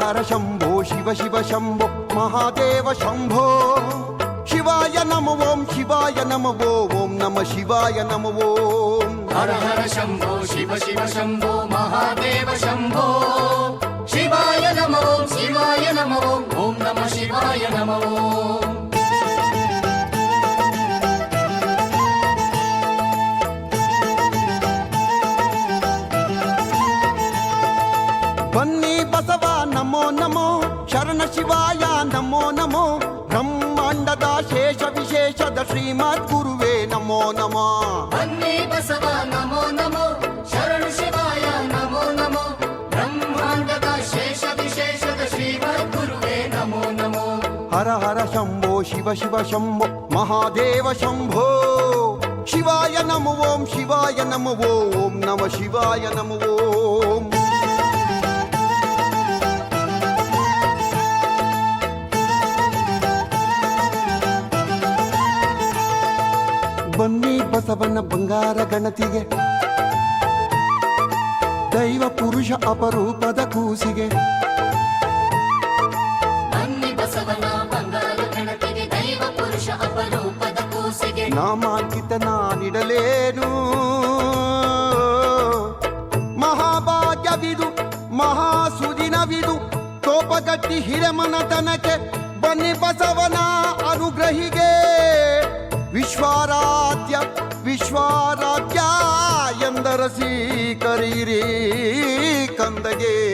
హర శంభో శివ శివ శంభో మహాదేవ శంభో. శివాయ నమ ఓం శివాయ నమ ఓం నమ శివాయ నమ ఓం. హర హర శంభో శివ శివ శంభో మహాదేవ శంభో. శివాయ నమో శివాయ నమో ఓం నమ శివాయ నమో. బన్నీ శరణ శివాయ నమో నమో. బ్రహ్మాండద శేష విశేషద శ్రీమద్ గురువే నమో నమో. అన్నీ బసవ నమో నమో. శరణు శివాయ నమో నమో. బ్రహ్మాండద శేష విశేషద శ్రీమద్ గురువే నమో నమో. హర హర శంభో శివ శివ శంభో మహాదేవ శంభో. శివాయ నమ ఓం శివాయ నమ ఓం నమ శివాయ నమ ఓం. ಬಸವನ ಬಂಗಾರ ಗಣತಿಗೆ ದೈವ ಪುರುಷ ಅಪರೂಪದ ಕೂಸಿಗೆ. ನಾಮಾಂಕಿತ ನಾನಿಡಲೇನು. ಮಹಾಭಾಗ್ಯವಿದು ಮಹಾಸುದಿನವಿದು ತೋಪಗಟ್ಟಿ ಹಿರಮನತನಕ್ಕೆ ಬನ್ನಿ ಬಸವನ ಅನುಗ್ರಹಿಗೆ ವಿಶ್ವಾರಾಧ್ಯ ವಿಶ್ವಾರಾಧ್ಯ ಎಂದರಸಿ ಕರೀರಿ ಕಂದಗೆ.